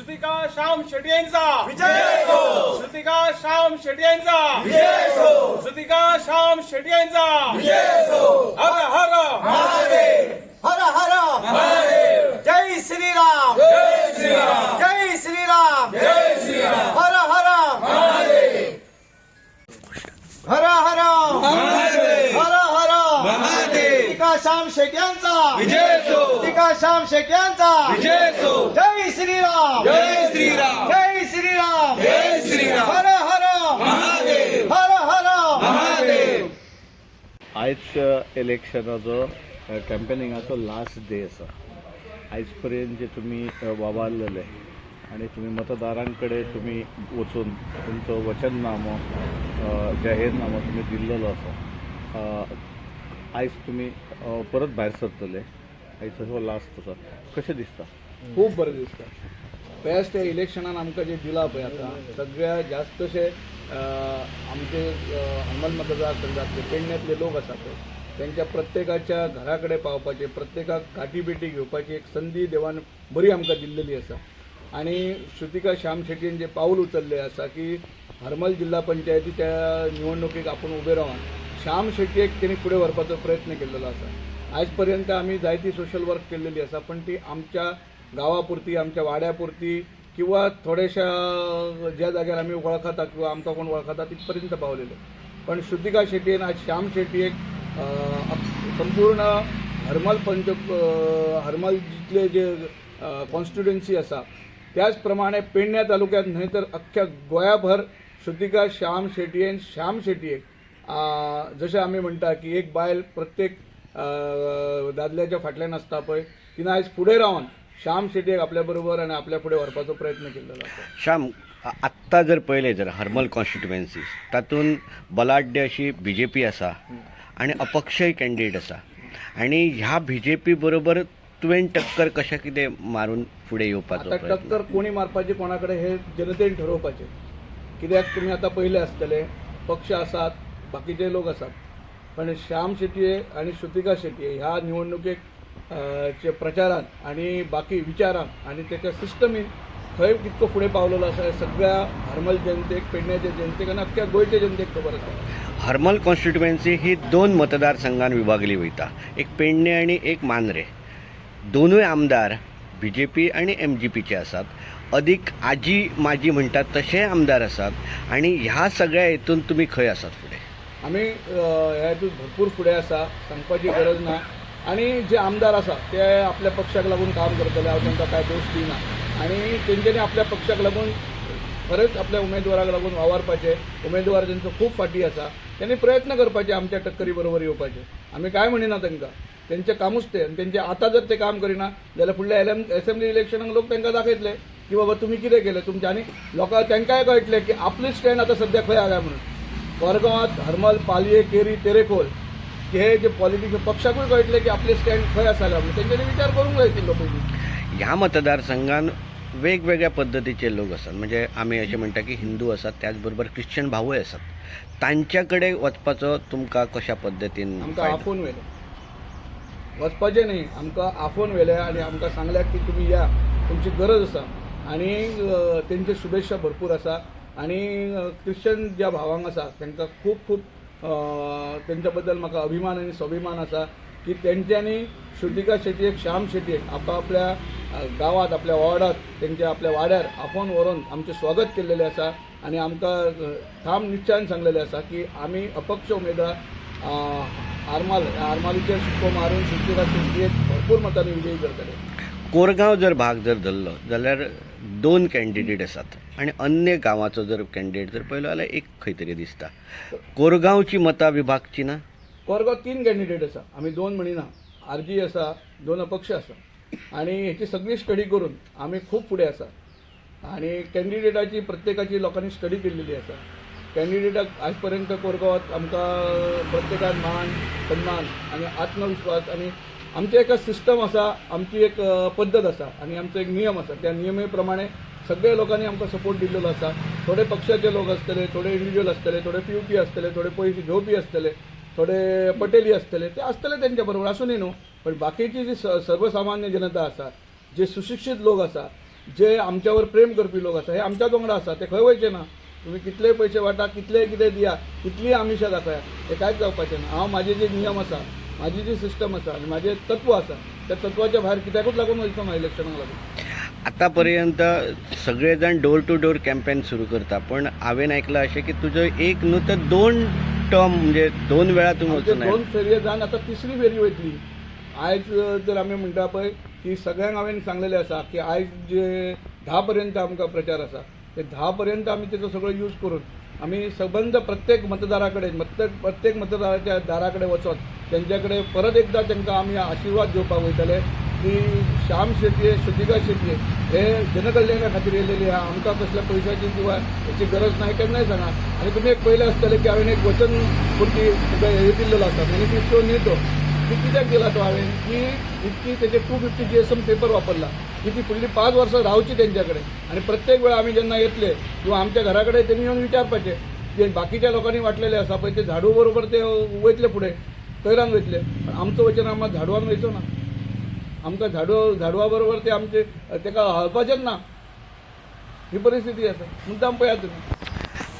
श्रुतिका श्याम शेट्टी यांचा श्रुतिका श्याम शेट्टी यांचा श्रुतिका श्याम शेट्टी यांचा हर हर हर हर जय श्रीराम जय श्रीराम हर हर हर श्याम शेट्यांचा टीका श्याम शेट्यांचा जय श्रीराम. जय श्रीराम. जय श्रीराम. जय श्रीराम. हर हर. हर हर. आयज इलेक्शनाचो कॅम्पेनिंगाचो लास्ट डे आसा. आयज पर्यंत जे तुमी अ, वावरलेले आनी तुमी मतदारां कडेन तुमी वचून तुमचो वचननामो जाहीरनामो तुमी दिल्लेलो आसा. आयज तुमी अ, परत भायर सरतले. आयज हो लास्ट आसा कशें दिसता? खूप बरं दिसता. बेस्ट त्या इलेक्शनान आमकां जे दिला पळय आतां सगळ्या जास्तशे अं, आमचे अं, मतदारसंघातले पेडण्यातले लोक आसात पळय त्यांच्या प्रत्येकाच्या घरा कडेन पावपाचे प्रत्येकाक काठी बेटी घेवपाची एक संदी देवान बरी आमकां दिल्लेली आसा. आणि श्रुतिका श्याम शेट्टीन जे पाऊल उचलले आसा की हरमल जिल्हा पंचायतीच्या निवडणुकीक आपण उभे रावन श्याम शेट्टीक तेणी फुडें व्हरपाचो प्रयत्न केल्लो आसा आयज पर्यंत आमी जायती सोशल वर्क केलेली आसा पण ती आमच्या गावापुरती आमच्या वाड्यापुरती किंवा थोड्याशा ज्या जाग्यार आमी वळखतात किंवा आमकां कोण वळखता तिथपर्यंत पावलेले. पण श्रुतिका शेट्टीन आज श्याम शेट्टीक संपूर्ण हरमल पंच हरमल जितले जे कॉन्स्टिट्युएन्सी आसा त्याच प्रमाणे पेडण्या तालुक्यात न्हय तर अख्ख्या गोंयाभर श्रुतिका श्याम शेटयेन श्याम शेटयेक जशें आमी म्हणटा की एक बायल प्रत्येक दादल्याच्या फाटल्यान आसता पळय तिनं आयज फुडें रावन श्याम शेटयेक आपल्या बरोबर आनी आपल्या फुडें व्हरपाचो प्रयत्न केल्लो आसा श्याम आत्ता जर पळयलें जर हरमल कॉन्स्टिट्युएन्सी तातूंत बलाढ्य अशी बी जे पी आसा आनी अपक्षय कॅन्डिडेट आसा आनी ह्या बी जे पी बरोबर तुवें टक्कर कशें कितें मारून फुडें येवपाचो आता टक्कर कोणी मारपाची कोणाकडे हे जनतेन ठरवपाचे. कित्याक तुम्ही आता पहिले आसतले पक्ष आसात बाकीचे लोक आसात पण श्याम शेटये आणि श्रुतिका शेटये ह्या निवडणुकेक चे प्रचारात आणि बाकी विचारात आणि त्याच्या सिस्टमीन खंय कितको फुडें पावलेलो आसा सगळ्या हरमल जनतेक पेडण्याच्या जनतेक आणि अख्ख्या गोंयच्या जनतेक खबर आसा हरमल कॉन्स्टिट्युएन्सी ही दोन मतदारसंघांत विभागली वयता एक पेडणे आनी एक मांद्रे. दोनूय आमदार बी जे पी आनी एम जी पीचे आसात अदीक आजी माजी म्हणटात तशेय आमदार आसात आनी ह्या सगळ्या हेतून तुमी खंय आसात फुडें आमी ह्या हातून भरपूर फुडें आसा सांगपाची गरज ना. आणि जे आमदार आसा ते आपल्या पक्षाक लागून काम करतले हांव तांकां कांय दोश दिना आणि तेंच्यांनी आपल्या पक्षाक लागून खरेंच आपल्या उमेदवाराक लागून वावरपाचे उमेदवार तेंचो खूब फाटी आसा त्यांनी प्रयत्न करपाचे आमच्या टक्करी बरोबर येवपाचे. आमी काय म्हणिना तांकां तेंचें कामूच ते आनी तेंचे आतां जर ते काम करिना जाल्यार फुडल्या एल एसेंब्ली इलेक्शनाक लोक तांकां दाखयतले की बाबा तुमी कितें केलें तुमच्या आनी लोकांक तांकांय कळटलें की आपली स्टँड आतां सद्या खंय आल्या म्हणून. कोरगांवात हरमल पालये केरी तेरेखोल हे जे पॉलिटिक्स पक्षाकूय कळटले की आपले स्टँड खंय आसले म्हणून तेंच्यांनी विचार करूंक जाय आशिल्लो पयलीं ह्या मतदारसंघात वेगवेगळ्या पद्धतीचे लोक आसात म्हणजे आमी अशें म्हणटा की हिंदू आसात त्याच बरोबर क्रिश्चन भावूय आसात तांच्या कडेन वचपाचो तुमकां कशा पद्दतीन आमकां फायदो? आफोवन व्हेले वचपाचें न्ही आमकां आफोवन व्हेले आनी आमकां सांगल्यात की तुमी या तुमची गरज आसा अ, तेंचे शुभेच्छा भरपूर आसा आनी क्रिश्चन ज्या भावांक आसा तांकां खूब खूब अ, तेंच्या बद्दल म्हाका अभिमान आनी स्वाभिमान आसा की तेंच्यांनी श्रुतिका शेटयेक श्याम शेटयेक आपल्या गांवांत आपल्या वॉर्डात तेंच्या आपल्या वाड्यार आपोवन व्हरून आमचें स्वागत केल्लेलें आसा आनी आमकां ठाम निश्चयान सांगलेलें आसा की आमी अपक्ष उमेदवार आरमाल आरमालीचेर शिक्को मारून श्रुतिका शेटयेक भरपूर मतांनी विजयी करतले. कोरगांव जर भाग जर धरलो जाल्यार दोन कॅन्डिडेट आसात आनी अन्य गांवाचो जर कॅन्डिडेट जर पळयलो जाल्यार एक खंय तरी दिसता. कोरगांवची मतां विभागची ना? कोरगांव तीन कॅन्डिडेट आसा आमी दोन म्हणिना आरजी आसा दोन अपक्ष आसा आनी हेची सगळी स्टडी करून आमी खूब फुडें असा. आनी कॅन्डिडेटाची प्रत्येकाची लोकांनी स्टडी केलेली आसा कॅन्डिडेटाक आयज पर्यंत आमकां प्रत्येकान मान सन्मान आनी आत्मविश्वास आनी आमचें एक सिस्टम आसा आमची एक पद्दत आसा आनी आमचो एक नियम आसा त्या नियमे प्रमाणे सगळ्या लोकांनी आमकां सपोर्ट दिल्लो आसा थोडे पक्षाचे लोक आसतले थोडे इंडिव्हिज्युअल आसतले थोडे पी यू पी आसतले थोडे पयशे घेवपी आसतले थोडे पटेली आसतले ते आसतले तेंच्या बरोबर आसूनय न्हू पण बाकीची जी स- सर्वसामान्य जनता आसा जे सुशिक्षीत लोक आसा जे आमच्यावर प्रेम करपी लोक आसा हे आमच्याच वांगडा आसा ते खंय वयचे ना. तुम्ही कितले पयशे वाटा कितले कितें दिया कितली आमिशां दाखया हे कांयच जावपाचें ना. हांव म्हाजे जे नियम आसा म्हाजी जी सिस्टम आसा आनी म्हाजे तत्व आसा त्या तत्वाच्या भायर कित्याकूच लागून वयचो ना इलेक्शनाक लागून? आतापर्यंत सगळेजण डोर टू डोर कॅम्पेन सुरू करता पण हांवें आयकलां अशें की तुजो एक न्हू तर दोन टर्म म्हणजे दोन वेळा तूं आमचे वचून दोन फेरये जावन आतां तिसरी फेरी वयतली आयज जर आमी म्हणटा पळय की सगळ्यांक हांवें सांगलेलें आसा की आयज जे धा पर्यंत आमकां प्रचार आसा ते धा पर्यंत आमी तेजो सगळो यूज करून आमी सबंद प्रत्येक मतदारा कडेन प्रत्येक प्रत्येक मतदाराच्या दारा कडेन त्यांच्याकडे तेंच्या कडेन परत एकदां त्यांना आमी आशिर्वाद दिवपाक वयतले की श्याम शेटये श्रुतिका शेटये हे जनकल्याणा खातीर येलेली आहा आमकां कसल्या पयशांची किंवा हेची गरज नाही केन्नाय सांगा आनी तुमी एक पयलें आसतलें की हांवें एक वचन पुरती हे दिल्लेलो आसा मॅनिफेस्टो न्ही तो कित्याक दिला तो हांवें की इतकी तेजे two fifty G S M paper वापरला. की ती फुडली पांच वर्सां रावची तेंच्या कडेन आनी प्रत्येक वेळा आमी जेन्ना येतले किंवा आमच्या घरा कडेन तेणी येवन विचारपाचें जे बाकीच्या लोकांनी वाटलेले आसा पळय ते झाडू बरोबर ते वयतले फुडें तैरान वयतले पण आमचो वचन आमकां झाडवान वयचो ना. आमकां झाडू झाडवा बरोबर ते आमचे तेका हळपाचेच ना. ही परिस्थिती आसा मुद्दाम पळयात तुमी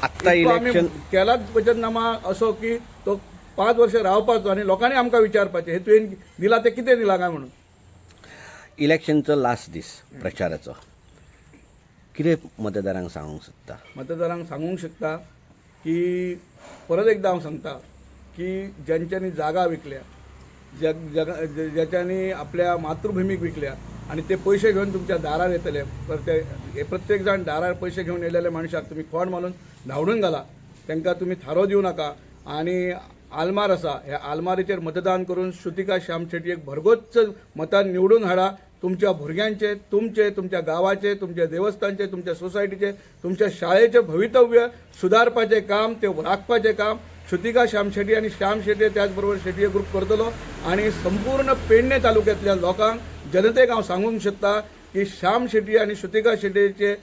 आत्ता इलेक्शन केलाच वचननामा असो की तो पांच वर्सां रावपाचो आनी लोकांनी आमकां विचारपाचें हे तुवें दिला ते कितें दिला काय म्हणून? इलेक्शनचो लास्ट दीस प्रचाराचो. कितें मतदारांक सांगूंक सोदता मतदारांक सांगूंक शकता की परत एकदा हांव सांगता की ज्यांच्यांनी जागा विकल्या ज्या जगा ज्याच्यांनी आपल्या मातृभुमीक विकल्या आणि ते पैसे घेऊन तुमच्या दारार येतले प्रत्येक ते हे प्रत्येक जाण दारार पैसे घेऊन येलेल्या मनशाक तुम्ही खोंड मारून धांवडून घाला. त्यांना तुम्ही थारो दिवं नाका. आणि आलमार आसा ह्या आलमारीचेर मतदान करून श्रुतिका श्याम एक भरगोच्च मतान निवडून हाडा. तुमच्या भुरग्यांचे तुमचे तुमच्या गावाचे तुमच्या देवस्थानचे तुमच्या सोसायटीचे तुमच्या शाळेचे भवितव्य सुदारपाचें काम ते राखपाचें काम. श्रुतिका श्याम शेट्टी आणि श्याम शेट्टी त्याचबरोबर शेट्टी ग्रुप करतलो आणि संपूर्ण पेडणे तालुक्यातल्या लोकांक जनतेक हांव सांगूंक शकता की श्याम शेट्टी आणि श्रुतिका शेट्टीचे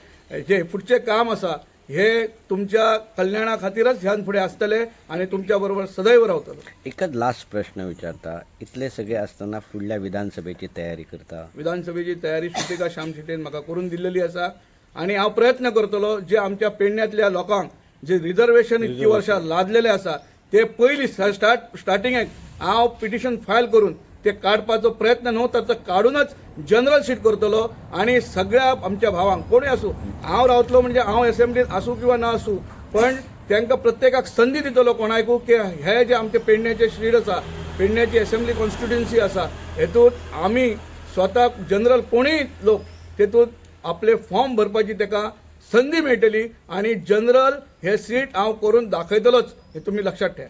जे फुडचें काम आसा हे तुमच्या कल्याणा खातीरच ह्यान फुडें आसतले आणि तुमच्या बरोबर सदैव रावतलो. एकच लास्ट प्रश्न विचारता. इतले सगळे असताना फुडल्या विधानसभेची तयारी करता? विधानसभेची तयारी श्रुतिका श्याम शेट्टीन म्हाका करून दिल्लेली आसा आणि हांव प्रयत्न करतलो जे आमच्या पेडण्यातल्या लोकांक जे रिझर्वेशन इतकी वर्षां लादलेले आसा ते पयलीं स्टार्ट स्टार्टिंगेक हांव पिटिशन फायल करून ते काडपाचो प्रयत्न न्हू तर काडूनच जनरल सीट करतलो आणि सगळ्या आमच्या भावांक कोणूय आसूं हांव रावतलो म्हणजे हांव असेंब्लीत आसूं किंवा ना आसूं पण तांकां प्रत्येकाक संदी दितलो कोणाकू की हे जे आमचे पेडण्याचे श्रीड आसा पेडण्याची असेंब्ली कॉन्स्टिट्युएन्सी आसा हेतूंत आमी स्वताक जनरल कोणीय लोक तेतूंत आपले फॉर्म भरपाची ताका संदी मेळटली आणि जनरल हे सीट हांव करून दाखयतलोच हे तुमी लक्षात ठेवा.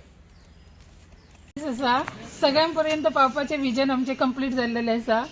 सगळ्यांपर्यंत पावपाचे विजन आमचे कंप्लीट झालेले आसा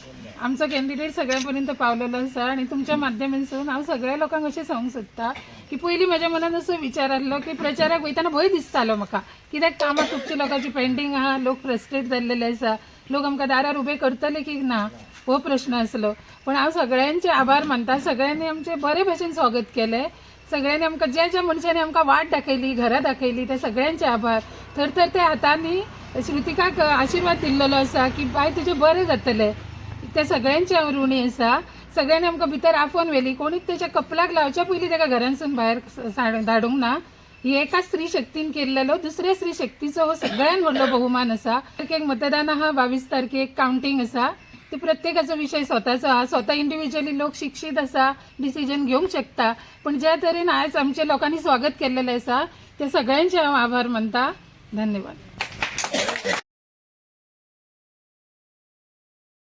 आमचो कॅन्डिडेट सगळ्यांपर्यंत पावलेलो आसा आणि तुमच्या माध्यमांसून हांव सगळ्या लोकांक अशें सांगूंक सोदता की पयलीं म्हज्या मनान असो विचार आसलो की प्रचाराक वयताना भंय दिसतालो म्हाका कित्याक कामां खुबशीं लोकांची पेंडींग आहा लोक फ्रस्ट्रेट जाल्लेले आसा लोक आमकां दारार उबे करतले की ना हो प्रश्न आसलो पण हांव सगळ्यांचे आभार मानता. सगळ्यांनी आमचे बरे भशेन स्वागत केलें सगळ्यांनी आमकां ज्या ज्या मनशांनी आमकां वाट दाखयली घरां दाखयली ते सगळ्यांचे आभार. तर तर त्या हातांनी श्रुतिकाक आशिर्वाद दिल्लेलो आसा की बाय तुजें बरें जातलें. ते सगळ्यांचे हांव ऋणी आसा. सगळ्यांनी आमकां भितर आफोवन व्हेली. कोणीच तेच्या कपलाक लावच्या पयलीं ताका घरांसून भायर धाडूंक ना. ही एका स्त्री शक्तीन केल्लेलो दुसऱ्या स्त्री शक्तीचो हो सगळ्यांत व्हडलो बहुमान आसा. तारखेक मतदान आहा बावीस तारखेक कावंटींग आसा. ते प्रत्येकाचो विशय स्वताचो आहा स्वता इंडिव्हिज्युअली लोक शिक्षीत आसा डिसिजन घेवंक शकता. पण ज्या तरेन आयज आमच्या लोकांनी स्वागत केल्लेलें आसा ते सगळ्यांचे हांव आभार मानता. धन्यवाद.